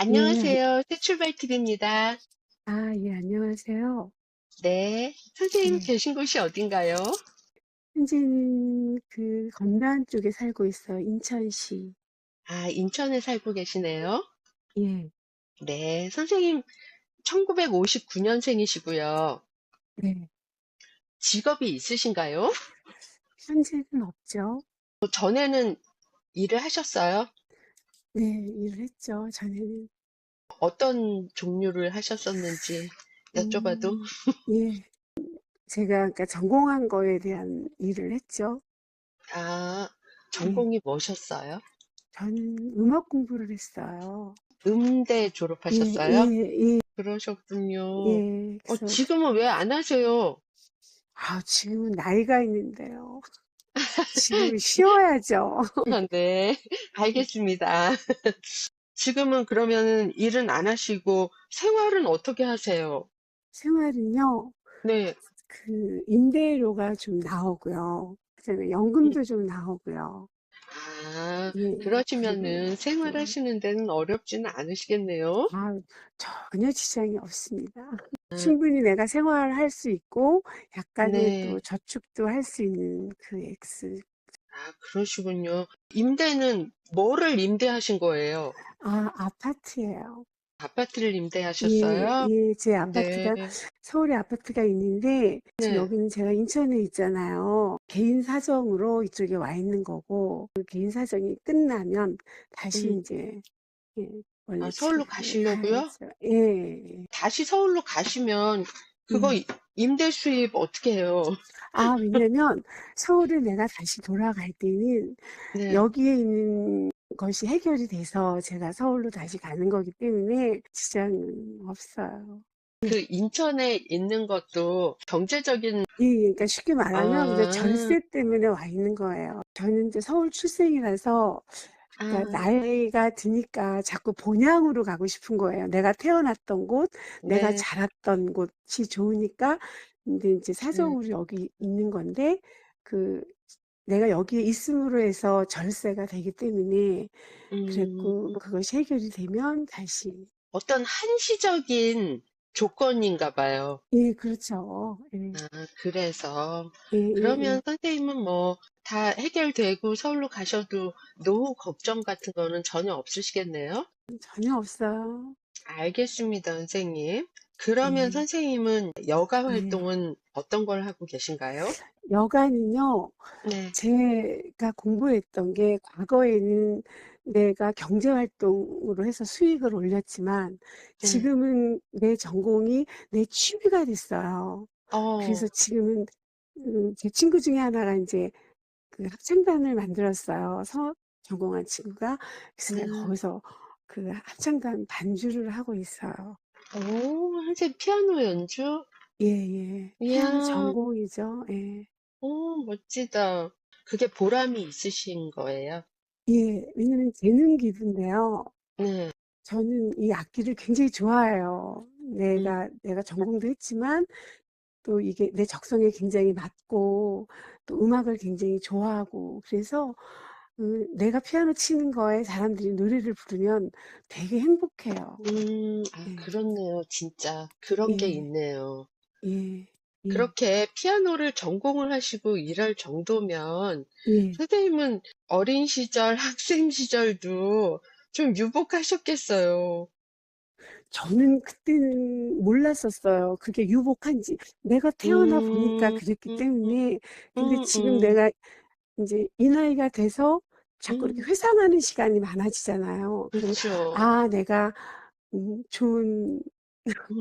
예. 안녕하세요. 새 출발 TV입니다. 아 예 안녕하세요. 네. 선생님 네. 계신 곳이 어딘가요? 현재는 그 건대한 쪽에 살고 있어요. 인천시. 아, 인천에 살고 계시네요. 예. 네. 선생님 1959년생이시고요. 네. 직업이 있으신가요? 현재는 없죠. 어, 전에는 일을 하셨어요? 네. 일을 했죠. 전에는. 어떤 종류를 하셨었는지 여쭤봐도 음. 예. 제가 그러니까 전공한 거에 대한 일을 했죠. 아, 예. 전공이 뭐셨어요? 저는 음악 공부를 했어요. 음대 예 졸업하셨어요? 예예. 그러셨군요. 예. 어, 그래서 지금은 왜 안 하세요? 아 지금은 나이가 있는데요. 지금은 쉬어야죠. 아, 네. 알겠습니다. 지금은 그러면은 일은 안 하시고 생활은 어떻게 하세요? 생활은요. 네. 그 임대료가 좀 나오고요. 그다음에 음. 연금도 좀 나오고요. 아, 예. 그리고 그러시면은 네. 생활하시는 데는 어렵지는 않으시겠네요? 아 전혀 지장이 없습니다. 음. 충분히 내가 생활할 수 있고 약간의 또 네. 저축도 할 수 있는 그 액수. 아, 그러시군요. 임대는 뭐를 임대하신 거예요? 아 아파트예요. 아파트를 예. 임대하셨어요? 예. 제 네. 아파트가 서울에 아파트가 있는데 지금 네. 여기는 제가 인천에 있잖아요. 개인 사정으로 이쪽에 와 있는 거고 그 개인 사정이 끝나면 다시 음. 인제 예 원래 아, 서울로 가시려고요? 가야죠. 예. 다시 서울로 가시면 그거 예. 이- 임대 수입 어떻게 해요? 아 왜냐면 서울에 내가 다시 돌아갈 때는 네. 여기에 있는 것이 해결이 돼서 제가 서울로 다시 가는 거기 때문에 지장은 없어요. 그 인천에 있는 것도 경제적인 예. 그러니까 쉽게 말하면 이제 아. 전세 때문에 와 있는 거예요. 저는 인제 서울 출생이라서 그러니까 아. 나이가 드니까 자꾸 본향으로 가고 싶은 거예요. 내가 태어났던 곳, 내가 네. 자랐던 곳이 좋으니까 근데 인제 네. 사정으로 여기 있는 건데 그 내가 여기에 있음으로 해서 절세가 되기 때문에 그랬고 음. 그것이 해결이 되면 다시 어떤 한시적인 조건인가 봐요. 예 그렇죠. 예. 아, 그래서. 예 예 예. 그러면 선생님은 뭐 다 해결되고 서울로 가셔도 노후 걱정 같은 거는 전혀 없으시겠네요? 전혀 없어요. 알겠습니다, 선생님. 그러면 예. 선생님은 여가 예. 활동은 어떤 걸 하고 계신가요? 여가는요. 네. 제가 공부했던 게 과거에는 내가 경제 활동으로 해서 수익을 올렸지만 네. 지금은 내 전공이 내 취미가 됐어요. 그래서 어. 지금은 음제 친구 중에 하나가 인제 그 합창단을 만들었어요. 서 전공한 친구가. 그래서 내가 네. 거기서 그 합창단 반주를 하고 있어요. 오, 선생님 피아노 연주? 예 예. 피아노 이야. 전공이죠. 예. 오, 멋지다. 그게 보람이 있으신 거예요? 예. 왜냐면 재능 기부인데요. 네. 저는 이 악기를 굉장히 좋아해요. 음. 내가 내가 전공도 했지만 또 이게 내 적성에 굉장히 맞고 또 음악을 굉장히 좋아하고 그래서 그 내가 피아노 치는 거에 사람들이 노래를 부르면 되게 행복해요. 음. 아, 예. 그렇네요. 진짜 그런 게 예. 있네요. 예. 예. 그렇게 피아노를 전공을 하시고 일할 정도면 예. 선생님은 어린 시절, 학생 시절도 좀 유복하셨겠어요. 저는 그때 는 몰랐었어요. 그게 유복한지. 내가 태어나 보니까 음. 그랬기 음. 때문에 근데 음 지금 음. 내가 인제 이 나이가 돼서 자꾸 이렇게 음. 회상하는 시간이 많아지잖아요. 그쵸. '아 내가 음 좋은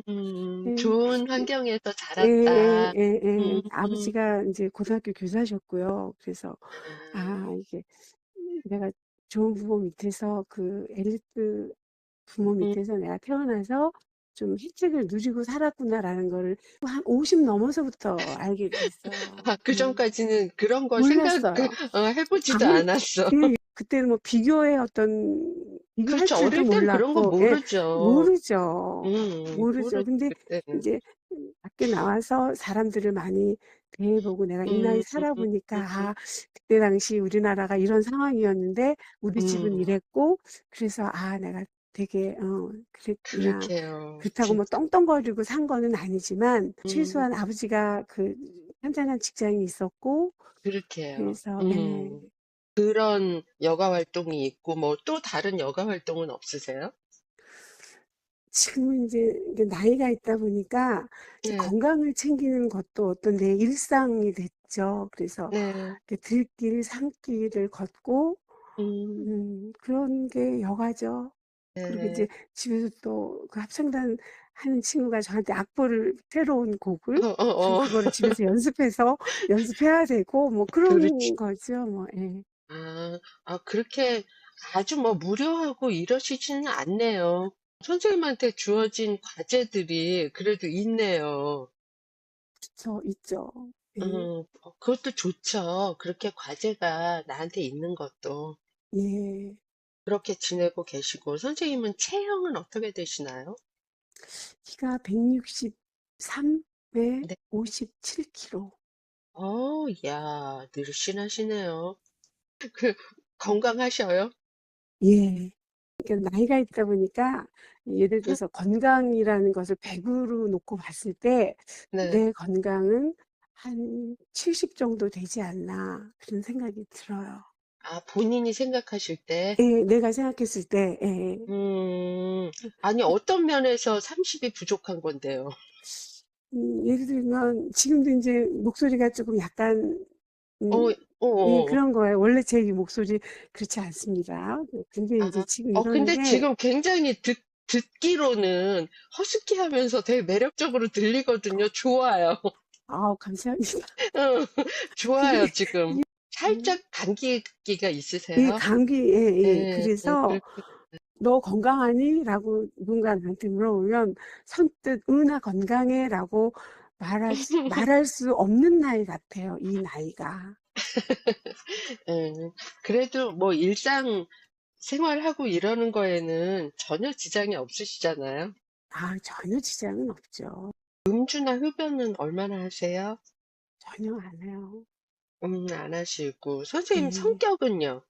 음. 예. 좋은 환경에서 예 자랐다. 예예예. 음. 아버지가 인제 고등학교 교사셨고요. 그래서 아. 아 이게 음 내가 좋은 부모 밑에서 그 엘리트 부모 음. 밑에서 내가 태어나서 좀 혜택을 누리고 살았구나.'라는 거를 한 50 넘어서부터 알게 됐어요. 아, 예. 그전까지는 그런 거 생각 그 몰랐어요. 어해 보지도 아무리 않았어. 예. 그때는 뭐 비교의 어떤 비교할 그렇죠. 줄도 어릴 땐 그런 거 몰랐고 예. 모르죠. 모르죠. 음. 모르죠. 근데 그때는. 인제 음 밖에 나와서 사람들을 많이 대해 보고 내가 이 나이 음. 살아 보니까 음. '아 그때 당시 우리나라가 이런 상황이었는데 우리 집은 음. 이랬고 그래서 아 내가 되게 어 그랬구나. 그러게요. 그렇다고 뭐. 떵떵거리고 산 거는 아니지만 음. 최소한 아버지가 그 현장한 직장이 있었고 그렇게요. 그래서 예. 음. 그런 여가 활동이 있고 뭐 또 다른 여가 활동은 없으세요? 지금은 이제 이게 나이가 있다 보니까 이제 네. 건강을 챙기는 것도 어떤 내 일상이 됐죠. 그래서 네. 이렇게 들길, 산길을 걷고 음. 음 그런 게 여가죠. 그리고 네. 이제 집에서 또 그 합창단 하는 친구가 저한테 악보를 새로운 곡을 어, 어, 어. 그거를 집에서 연습해서 연습해야 되고 뭐. 그런 거죠. 뭐 예. 아, 아, 그렇게 아주 뭐 무료하고 이러시지는 않네요. 선생님한테 주어진 과제들이 그래도 있네요. 그쵸. 있죠. 예. 음, 어, 그것도 좋죠. 그렇게 과제가 나한테 있는 것도. 예. 그렇게 지내고 계시고, 선생님은 체형은 어떻게 되시나요? 키가 163 에 네. 57kg. 어, 야, 늘씬하시네요. 그, 건강하셔요? 예. 그러니까 나이가 있다 보니까 예를 들어서 건강이라는 것을 100으로 놓고 봤을 때 네. 내 건강은 한 70 정도 되지 않나 그런 생각이 들어요. 아, 본인이 생각하실 때? 예, 내가 생각했을 때, 예. 음, 아니, 어떤 면에서 30이 부족한 건데요? 음, 예를 들면 지금도 이제 목소리가 조금 약간 음, 어, 어, 예, 어. 그런 거예요. 원래 제 목소리 그렇지 않습니다. 근데 이제 아, 지금 어, 이러는 근데 게 지금 굉장히 듣, 듣기로는 허스키 하면서 되게 매력적으로 들리거든요. 좋아요. 아우 감사합니다. 응, 좋아요, 지금. 이- 살짝 감기기가 이 있으세요? 감기 예, 예. 네, 네, 그래서 그렇- 너 건강하니? 라고 누군가 나한테 물어보면 선뜻 응나 건강해 라고 말할 수, 말할 수 없는 나이 같아요. 이 나이가. 음, 그래도 뭐 일상 생활하고 이러는 거에는 전혀 지장이 없으시잖아요. 아, 전혀 지장은 없죠. 음주나 흡연은 얼마나 하세요? 전혀 안 해요. 음, 안 하시고. 선생님 네. 성격은요?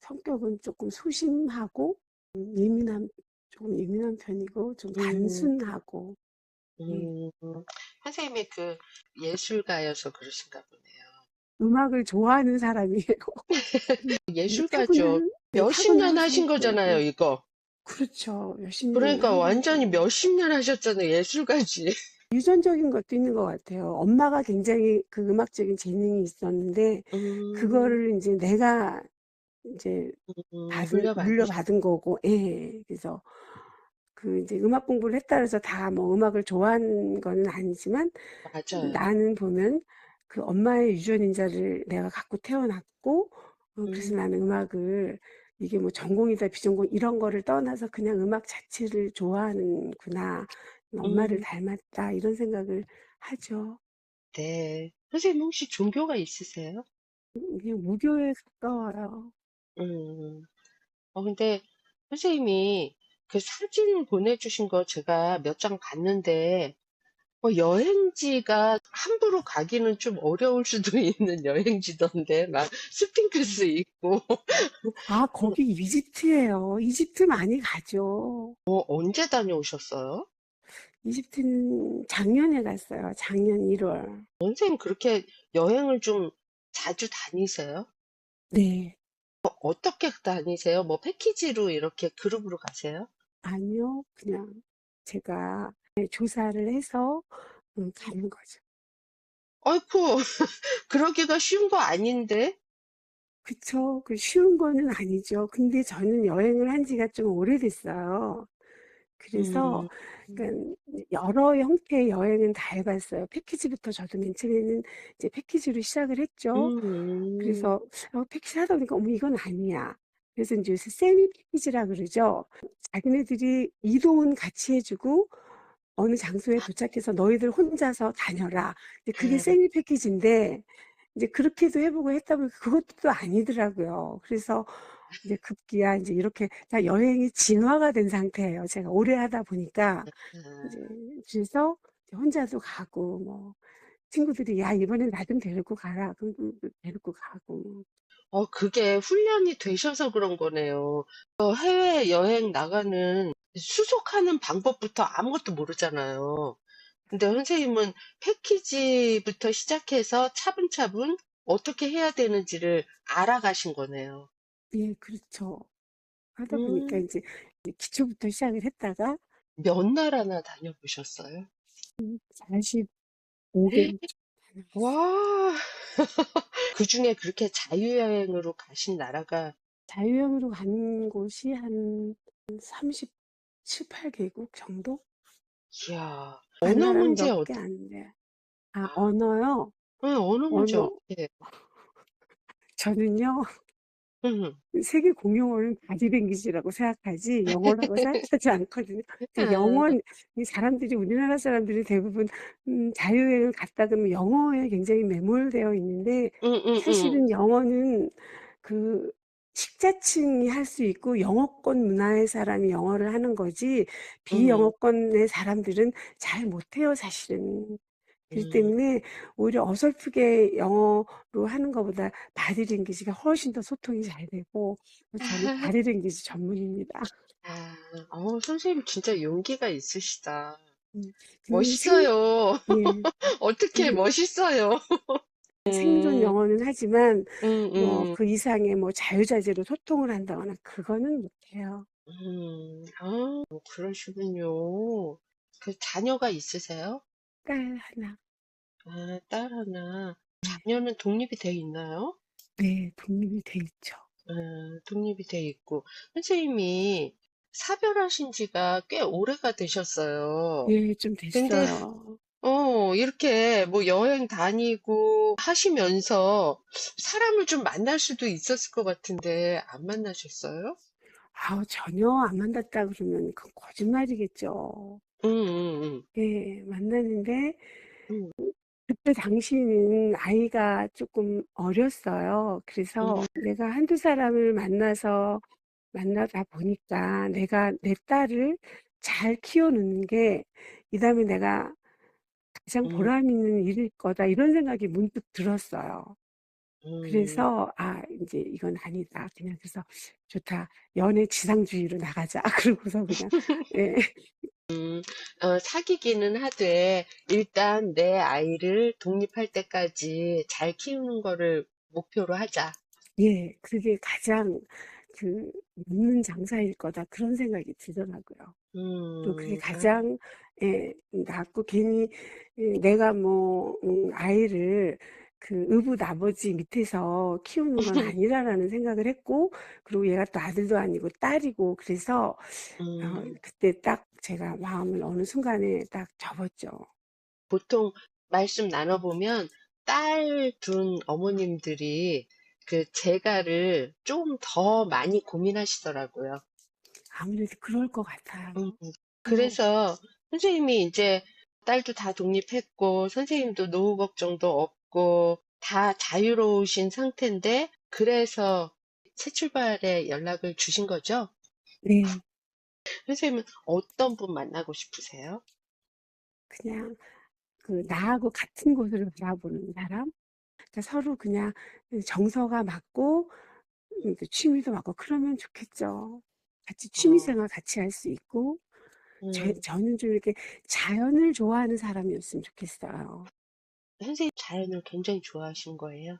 성격은 조금 소심하고 음, 예민한 조금 예민한 편이고 좀 음. 단순하고 예. 음, 선생님이 그 예술가여서 그러신가 보네요. 음악을 좋아하는 사람이에요. 예술가죠. 타고난 네, 몇십 년 타고난 하신 성격. 거잖아요, 예. 이거. 그렇죠. 열심히 그러니까 한 완전히. 몇십 년 하셨잖아요, 예술가지. 유전적인 것도 있는 것 같아요. 엄마가 굉장히 그 음악적인 재능이 있었는데 음, 그거를 이제 내가 이제 음, 받은 물려받으셨 물려받은 거고, 예. 그래서 그 이제 음악 공부를 했다 해서 다 뭐 음악을 좋아하는 거는 아니지만 맞아요. 나는 보면 그 엄마의 유전인자를 내가 갖고 태어났고 어, 그래서 음, 나는 음악을 이게 뭐 전공이다 비전공 이런 거를 떠나서 그냥 음악 자체를 좋아하는구나. 엄마를 음, 닮았다 이런 생각을 하죠. 네. 선생님 혹시 종교가 있으세요? 그냥 무교에 가까워요. 음, 어, 근데 선생님이 그 사진 보내주신 거 제가 몇 장 봤는데, 뭐 여행지가 함부로 가기는 좀 어려울 수도 있는 여행지던데, 막 스핑크스 있고, 아, 거기 이집트예요. 이집트 많이 가죠. 어, 언제 다녀오셨어요? 이집트는 작년에 갔어요. 작년 1월. 선생님 그렇게 여행을 좀 자주 다니세요? 네. 어, 어떻게 다니세요? 뭐 패키지로 이렇게 그룹으로 가세요? 아니요. 그냥 제가 조사를 해서 음, 가는 거죠. 아이고, 그러기가 쉬운 거 아닌데? 그쵸. 그 쉬운 거는 아니죠. 근데 저는 여행을 한 지가 좀 오래됐어요. 그래서 음, 그러니까 여러 형태의 여행은 다 해봤어요. 패키지부터 저도 맨 처음에는 이제 패키지로 시작을 했죠. 음, 그래서 어, 패키지 하다 보니까 어머 이건 아니야. 그래서 이제 요새 세미 패키지라 그러죠. 자기네들이 이동은 같이 해주고 어느 장소에 도착해서 너희들 혼자서 다녀라. 이제 그게 아, 세미 패키지인데 이제 그렇게도 해보고 했다 보니까 그것도 또 아니더라고요. 그래서 이제 급기야 이제 이렇게 다 여행이 진화가 된 상태예요. 제가 오래 하다 보니까 이제 아, 그래서 혼자도 가고 뭐 친구들이 야 이번엔 나 좀 데리고 가라. 그럼 또 데리고 가고 어, 그게 훈련이 되셔서 그런 거네요. 어, 해외 여행 나가는 수속하는 방법부터 아무것도 모르잖아요. 근데 선생님은 패키지부터 시작해서 차분차분 어떻게 해야 되는지를 알아가신 거네요. 예, 그렇죠. 하다 보니까 음, 이제 기초부터 시작을 했다가 몇 나라나 다녀보셨어요? 45 개국 다녀왔어요. 와, 그 중에 그렇게 자유여행으로 가신 나라가, 자유여행으로 간 곳이 한 37, 8개국 정도? 이야, 간 언어 나라는 문제 몇 개 어떻게, 안 돼요. 아, 아, 언어요? 응, 언어 문제 언어. 어떻게 해요? 저는요, 응, 세계 공용어는 바디랭귀지라고 생각하지 영어라고 생각하지 않거든요. 근데 아, 영어, 이 사람들이, 우리나라 사람들이 대부분, 음, 자유여행을 갔다 그러면 영어에 굉장히 매몰되어 있는데, 응, 응, 응, 사실은 영어는 그 식자층이 할 수 있고 영어권 문화의 사람이 영어를 하는 거지 응, 비영어권의 사람들은 잘 못해요, 사실은. 그렇기 응. 때문에 오히려 어설프게 영어로 하는 것보다 바디랭귀지가 훨씬 더 소통이 잘 되고 저는 바디랭귀지 전문입니다. 아, 어, 선생님 진짜 용기가 있으시다. 음, 생, 멋있어요. 예, 어떻게 음, 멋있어요. 생존 음, 영어는 하지만 음, 뭐 음, 그 이상의 뭐 자유자재로 소통을 한다거나 그거는 못해요. 음. 아, 그러시군요. 그 자녀가 있으세요? 딸 하나. 아, 딸 하나. 네, 자녀는 독립이 돼 있나요? 네, 독립이 돼 있죠. 아, 독립이 돼 있고. 선생님이 사별하신 지가 꽤 오래가 되셨어요. 예, 좀 근데, 됐어요. 어, 이렇게 뭐 여행 다니고 하시면서 사람을 좀 만날 수도 있었을 것 같은데 안 만나셨어요? 아우, 전혀 안 만났다 그러면 그건 거짓말이겠죠. 응, 예, 만났는데 응, 그때 당시는 아이가 조금 어렸어요. 그래서 응, 내가 한두 사람을 만나서 만나다 보니까 내가 내 딸을 잘 키워놓는 게 이 다음에 내가 가장 응, 보람 있는 일일 거다 이런 생각이 문득 들었어요. 응. 그래서 아 이제 이건 아니다. 그냥 그래서 좋다. 연애 지상주의로 나가자. 그러고서 그냥 예. 어, 사귀기는 하되 일단 내 아이를 독립할 때까지 잘 키우는 거를 목표로 하자. 예. 그게 가장 그 맞는 장사일 거다. 그런 생각이 들더라고요. 또 그게 음, 아, 가장 예, 낫고 괜히 예, 내가 뭐 음, 아이를 그 의붓 아버지 밑에서 키우는 건 아니라라는 생각을 했고 그리고 얘가 또 아들도 아니고 딸이고 그래서 어, 음, 그때 딱 제가 마음을 어느 순간에 딱 접었죠. 보통 말씀 나눠보면 딸 둔 어머님들이 그 재가를 좀 더 많이 고민하시더라고요. 아무래도 그럴 것 같아요. 음, 뭐, 그래서 선생님이 이제 딸도 다 독립했고 선생님도 노후 걱정도 없고 다 자유로우신 상태인데 그래서 새 출발에 연락을 주신 거죠? 네, 선생님은 어떤 분 만나고 싶으세요? 그냥 그 나하고 같은 곳을 바라보는 사람. 그러니까 서로 그냥 정서가 맞고 음, 그 취미도 맞고 그러면 좋겠죠. 같이 어, 취미생활 같이 할 수 있고 저, 음, 저는 좀 이렇게 자연을 좋아하는 사람이었으면 좋겠어요. 선생님 자연을 굉장히 좋아하신 거예요?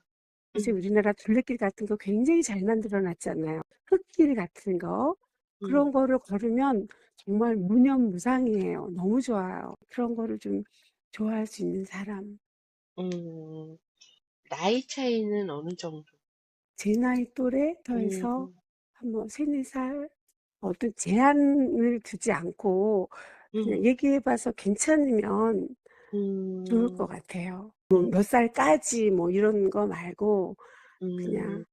이제 음, 우리나라 둘레길 같은 거 굉장히 잘 만들어 놨잖아요. 흙길 같은 거. 음, 그런 거를 걸으면 정말 무념무상이에요. 너무 좋아요. 그런 거를 좀 좋아할 수 있는 사람. 음, 나이 차이는 어느 정도? 제 나이 또래 음, 더해서 한뭐 세네 살 어떤 제한을 두지 않고 그냥 음, 얘기해봐서 괜찮으면 좋을 것 음, 같아요. 뭐 몇 살까지 뭐 이런 거 말고 음, 그냥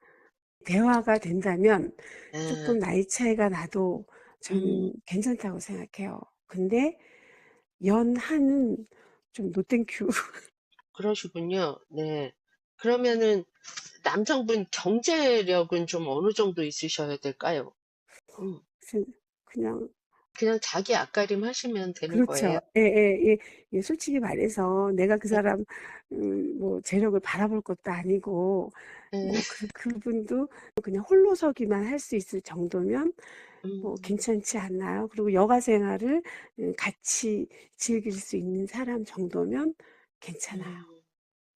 대화가 된다면 아, 조금 나이 차이가 나도 음, 저는 괜찮다고 생각해요. 근데 연하는 좀 노 땡큐. 그러시군요. 네. 그러면은 남성분 경제력은 좀 어느 정도 있으셔야 될까요? 음, 그래서 그냥 그냥 자기 앞가림 하시면 되는 거예요. 그렇죠. 예, 예, 예, 예, 솔직히 말해서 내가 그 네. 사람, 음, 뭐, 재력을 바라볼 것도 아니고, 네. 뭐, 그, 그분도 그냥 홀로서기만 할 수 있을 정도면, 뭐, 음, 괜찮지 않나요? 그리고 여가 생활을 음, 같이 즐길 수 있는 사람 정도면 괜찮아요. 음,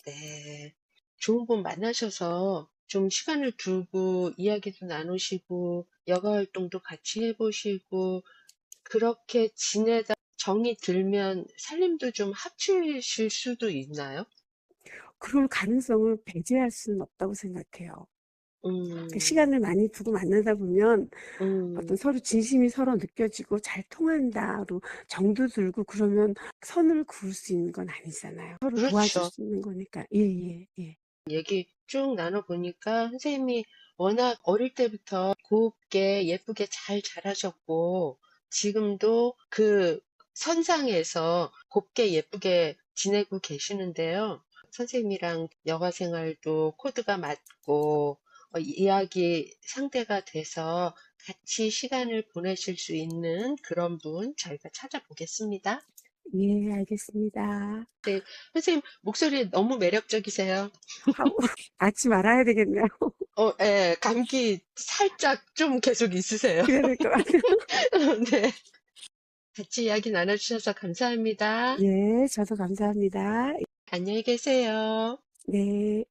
네. 좋은 분 만나셔서 좀 시간을 두고 이야기도 나누시고 여가 활동도 같이 해보시고 그렇게 지내다 정이 들면 살림도 좀 합치실 수도 있나요? 그럴 가능성을 배제할 수는 없다고 생각해요. 음, 그 시간을 많이 두고 만나다 보면 음, 어떤 서로 진심이 서로 느껴지고 잘 통한다로 정도 들고 그러면 선을 그을 수 있는 건 아니잖아요. 서로 도와줄 그렇죠. 수 있는 거니까. 예, 예, 예. 얘기 쭉 나눠보니까 선생님이 워낙 어릴 때부터 곱게 예쁘게 잘 자라셨고 지금도 그 선상에서 곱게 예쁘게 지내고 계시는데요. 선생님이랑 여가 생활도 코드가 맞고 어, 이야기 상대가 돼서 같이 시간을 보내실 수 있는 그런 분 저희가 찾아보겠습니다. 예, 알겠습니다. 선생님 목소리 너무 매력적이세요. 하고 아지 말아야 되겠네요. 어, 예, 감기 살짝 좀 계속 있으세요. 그래야 될 것 같아요. 네. 같이 이야기 나눠주셔서 감사합니다. 예, 저도 감사합니다. 안녕히 계세요. 네.